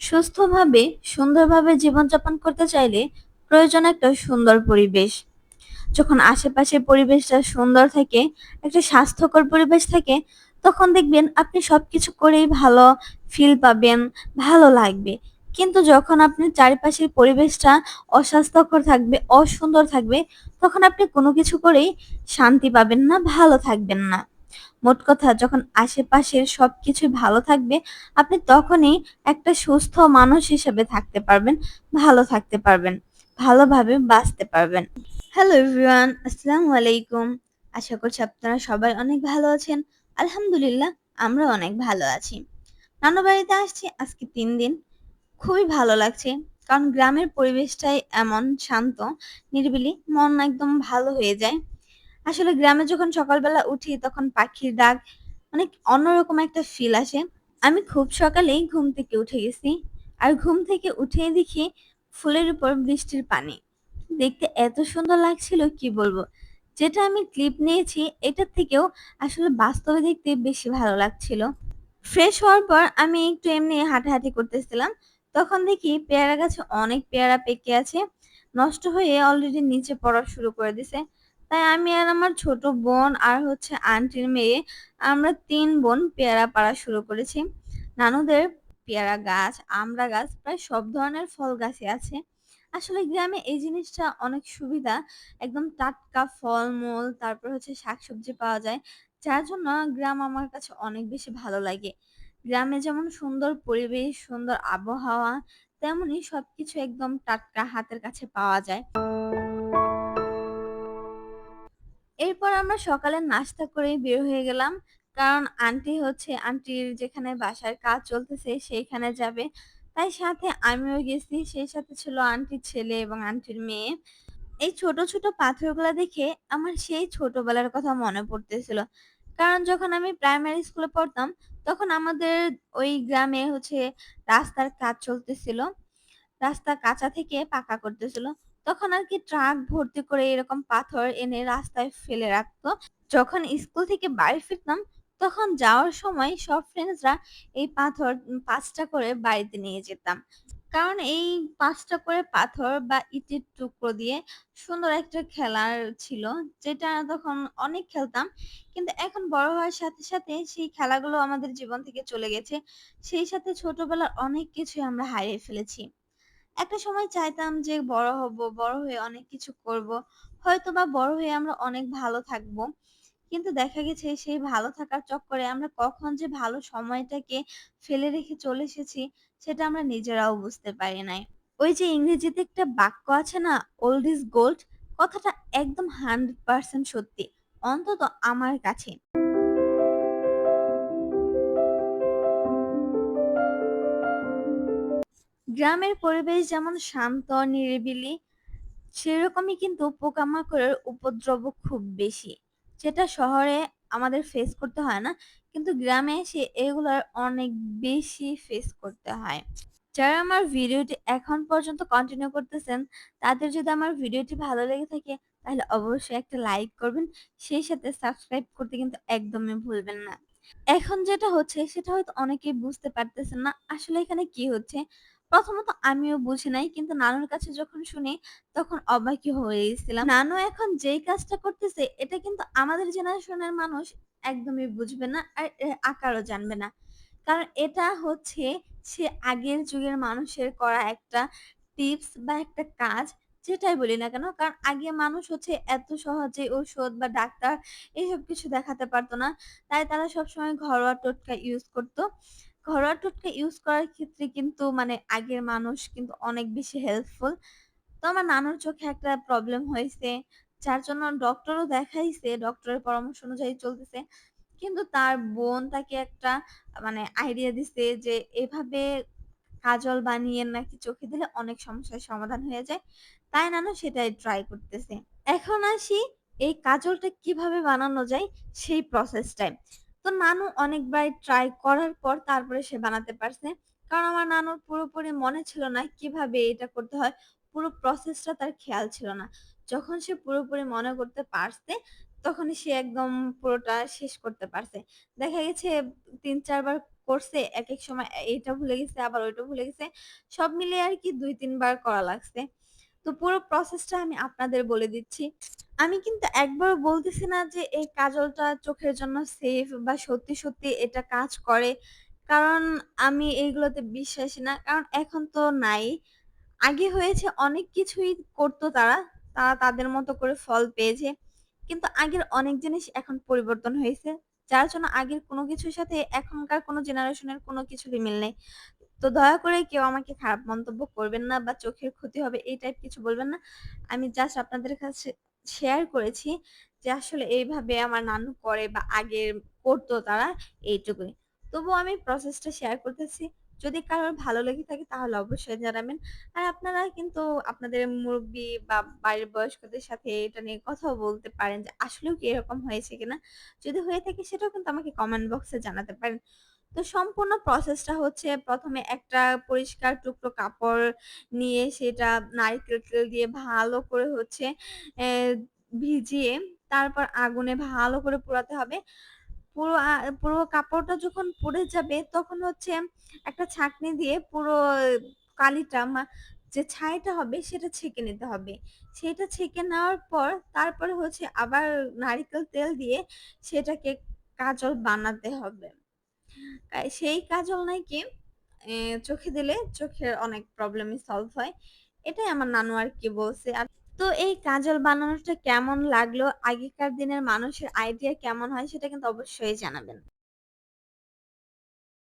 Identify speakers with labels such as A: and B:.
A: সুস্থভাবে, সুন্দরভাবে জীবনযাপন করতে চাইলে প্রয়োজন একটা সুন্দর পরিবেশ। যখন আশেপাশের পরিবেশটা সুন্দর থাকে, একটা স্বাস্থ্যকর পরিবেশ থাকে, তখন দেখবেন আপনি সবকিছু করেই ভালো ফিল পাবেন, ভালো লাগবে। কিন্তু যখন আপনি চারিপাশের পরিবেশটা অস্বাস্থ্যকর থাকবে, অসুন্দর থাকবে, তখন আপনি কোনো কিছু করেই শান্তি পাবেন না, ভালো থাকবেন না। মোট কথা, যখন আশেপাশের সবকিছুই ভালো থাকবে, আপনি তখনই একটা সুস্থ মানুষ হিসেবে থাকতে পারবেন, ভালো থাকতে পারবেন, ভালোভাবে বাঁচতে পারবেন। হ্যালো এভরিওয়ান, আসসালামু আলাইকুম। আশা করছি আপনারা সবাই অনেক ভালো আছেন। আলহামদুলিল্লাহ আমরা অনেক ভালো আছি। নানু বাড়িতে আসছি, আজকে তিন দিন। খুবই ভালো লাগছে। কারণ গ্রামের পরিবেশটাই এমন শান্ত, নিরিবিলি, মন একদম ভালো হয়ে যায়। আসলে গ্রামে যখন সকালবেলা উঠি তখন পাখির ডাক অনেক অন্যরকম একটা ফিল আসে। আমি খুব সকালেই ঘুম থেকে উঠে গেছি। আর ঘুম থেকে উঠেই দেখি ফুলের উপর বৃষ্টির পানি। দেখতে এত সুন্দর লাগছিল, কি বলব? যেটা আমি ক্লিপ নিয়েছি, এটার থেকেও আসলে বাস্তবে দেখতে বেশি ভালো লাগছিল। ফ্রেশ হওয়ার পর আমি একটু এমনি হাঁটাহাঁটি করতেছিলাম। তখন দেখি পেয়ারা গাছে অনেক পেয়ারা পেকে আছে, নষ্ট হয়ে অলরেডি নিচে পড়া শুরু করে দিছে। তাই আমি আর আমার ছোট বোন আর হচ্ছে আন্টির মেয়ে আমরা তিন বোন পেয়ারা পাড়া শুরু করেছি। নানুদের পেয়ারা গাছ আমড়া গাছ, প্রায় সব ধরনের ফল গাছই আছে। আসলে গ্রামে এই জিনিসটা অনেক সুবিধা, একদম টাটকা ফলমূল, তারপর হচ্ছে শাকসবজি পাওয়া যায়, যার জন্য গ্রাম আমার কাছে অনেক বেশি ভালো লাগে। গ্রামে যেমন সুন্দর পরিবেশ সুন্দর আবহাওয়া তেমনই সবকিছু একদম টাটকা হাতের কাছে পাওয়া যায় এরপর আমরা সকালে নাস্তা করেই বের হয়ে গেলাম। কারণ আন্টি হচ্ছে আন্টির যেখানে বাসার কাজ চলতেছে সেইখানে যাবে। তাই সাথে আমিও গেছি। সেই সাথে ছিল আন্টির ছেলে এবং আন্টির মেয়ে। এই ছোট, ছোট পাথরগুলা দেখে আমার সেই ছোটবেলার কথা মনে পড়তেছিল। কারণ যখন আমি প্রাইমারি স্কুলে পড়তাম, তখন আমাদের ওই গ্রামে হচ্ছে রাস্তার কাজ চলতেছিল। রাস্তা কাঁচা থেকে পাকা করতেছিল। তখন আর কি ট্রাক ভর্তি করে এরকম পাথর এনে রাস্তায় ফেলে রাখতো। যখন স্কুল থেকে বাড়ি ফিরতাম, তখন যাওয়ার সময় সব ফ্রেন্ডসরা এই পাথর পাঁচটা করে বাড়িতে নিয়ে যেতাম। কারণ এই পাঁচটা করে পাথর বা ইটের টুকরো দিয়ে সুন্দর একটা খেলার ছিল। যেটা তখন অনেক খেলতাম। কিন্তু এখন বড় হওয়ার সাথে, সাথে সেই খেলাগুলো আমাদের জীবন থেকে চলে গেছে। সেই সাথে ছোটবেলার অনেক কিছুই আমরা হারিয়ে ফেলেছি। একটা সময় চাইতাম যে বড় হব, বড় হয়ে অনেক কিছু করব। হয়তো বা বড় হয়ে আমরা অনেক ভালো থাকব। কিন্তু দেখা গেছে সেই ভালো থাকার চক্করে আমরা কখন যে ভালো সময়টাকে ফেলে রেখে চলে এসেছি সেটা আমরা নিজেরাও বুঝতে পারি নাই। ওই যে ইংরেজিতে একটা বাক্য আছে না ওল্ড ইজ গোল্ড কথাটা একদম 100% সত্যি। অন্তত আমার কাছে। গ্রামের পরিবেশ যেমন শান্ত, নিরিবিলি সেরকমই কিন্তু পোকামাকড়ের উপদ্রব খুব বেশি। যেটা শহরে আমাদের ফেস করতে হয় না। কিন্তু গ্রামে এসে এগুলার অনেক বেশি ফেস করতে হয়। যারা আমার ভিডিওটি এখন পর্যন্ত কন্টিনিউ করতেছেন, তাদের যদি আমার ভিডিওটি ভালো লেগে থাকে তাহলে অবশ্যই একটা লাইক করবেন। সেই সাথে সাবস্ক্রাইব করতে কিন্তু একদমই ভুলবেন না। এখন যেটা হচ্ছে সেটা হয়তো অনেকেই বুঝতে পারতেছেন না। আসলে এখানে কি হচ্ছে? প্রথমত আমিও বুঝি নাই। কিন্তু নানুর কাছে যখন শুনি তখন অবাকই হয়ে গেছিলাম। নানু এখন যেই কাজটা করতেছে, এটা কিন্তু আমাদের জেনারেশনের মানুষ একদমই বুঝবে না। আর আকারও জানবে না। কারণ এটা হচ্ছে সে আগের যুগের মানুষের করা একটা টিপস বা একটা কাজ, যেটাই বলি না কেন। কারণ আগে মানুষ হচ্ছে এত সহজে ঔষধ বা ডাক্তার এইসব কিছু দেখাতে পারতো না। তাই তারা সবসময় ঘরোয়া টোটকা ইউজ করত। ঘরোয়া টোটকা ইউজ করার ক্ষেত্রে কিন্তু মানে আগের মানুষ কিন্তু অনেক বেশি হেল্পফুল। তো আমার নানুর চোখে একটা প্রবলেম হইছে। যার জন্য ডক্টরও দেখাইছে। ডক্টরের পরামর্শ অনুযায়ী চলতেছে। কিন্তু তার বোন তাকে একটা মানে আইডিয়া দিছে যে এভাবে কাজল বানিয়ে নাকি চোখে দিলে অনেক সমস্যার সমাধান হয়ে যায়। তাই নানু সেটাই ট্রাই করতেছে। এখন আসি এই কাজলটা কীভাবে বানানো যায় সেই প্রসেসটায়। তো নানু অনেকবার ট্রাই করার পর তারপরে সে বানাতে পারছে। কারণ আমার নানুর পুরোপুরি মনে ছিল না কীভাবে এটা করতে হয়। পুরো প্রসেসটা তার খেয়াল ছিল না। যখন সে পুরোপুরি মনে করতে পারছে, তখনই সে একদম পুরোটা শেষ করতে পারছে। দেখা গেছে ৩-৪ বার করছে, একেক সময় এ এইটা ভুলে গেছে, আবার ওইটা ভুলে গেছে। সব মিলিয়ে আর কি দুই তিনবার করা লাগছে। তো পুরো প্রসেসটা আমি আপনাদের বলে দিচ্ছি। আমি কিন্তু একবারও বলতেছি না যে এই কাজলটা চোখের জন্য সেফ বা সত্যি, সত্যি এটা কাজ করে। কারণ আমি এইগুলোতে বিশ্বাসী না। কারণ এখন তো নাই। আগে হয়েছে অনেক কিছুই করত তারা। তারা তাদের মতো করে ফল পেয়েছে। কিন্তু আগের অনেক জিনিস এখন পরিবর্তন হয়েছে। যার জন্য আগের কোনো কিছুর সাথে এখনকার কোনো জেনারেশনের কোনো কিছুরই মিল নেই। তো দয়া করে কেউ আমাকে খারাপ মন্তব্য করবেন না বা চোখের ক্ষতি হবে এই টাইপ কিছু বলবেন না। আমি জাস্ট আপনাদের কাছে শেয়ার করেছি যে আসলে এইভাবে আমার নানু করে বা আগের করত তারা এইটুকুই। তবুও আমি প্রসেসটা শেয়ার করতেছি। যদি কারোর ভালো লেগে থাকে তাহলে অবশ্যই জানাবেন। আর আপনারা কিন্তু আপনাদের মুরুব্বি বা বাড়ির বয়স্কদের সাথে এটা নিয়ে কথাও বলতে পারেন যে আসলেও কি এরকম হয়েছে কিনা? যদি হয়ে থাকে সেটাও কিন্তু আমাকে কমেন্ট বক্সে জানাতে পারেন। তো সম্পূর্ণ প্রসেসটা হচ্ছে প্রথমে একটা পরিষ্কার টুকরো কাপড় নিয়ে সেটা নারিকেল তেল দিয়ে ভালো করে হচ্ছে ভিজিয়ে তারপর আগুনে ভালো করে পোড়াতে হবে। পুরো পুরো কাপড়টা যখন পুড়ে যাবে তখন হচ্ছে একটা ছাঁকনি দিয়ে পুরো কালিটা যে ছাইটা হবে সেটা ছেঁকে নিতে হবে। সেটা ছেঁকে নেওয়ার পর তারপরে হচ্ছে আবার নারিকেল তেল দিয়ে সেটাকে কাজল বানাতে হবে। সেই কাজল নাকি চোখে দিলে চোখের অনেক প্রবলেম সলভ হয়। এটাই আমার নানু আর কি বলছে। আর তো এই কাজল বানানোটা কেমন লাগল? আগেকার দিনের মানুষের আইডিয়া কেমন হয় সেটা কিন্তু অবশ্যই জানাবেন।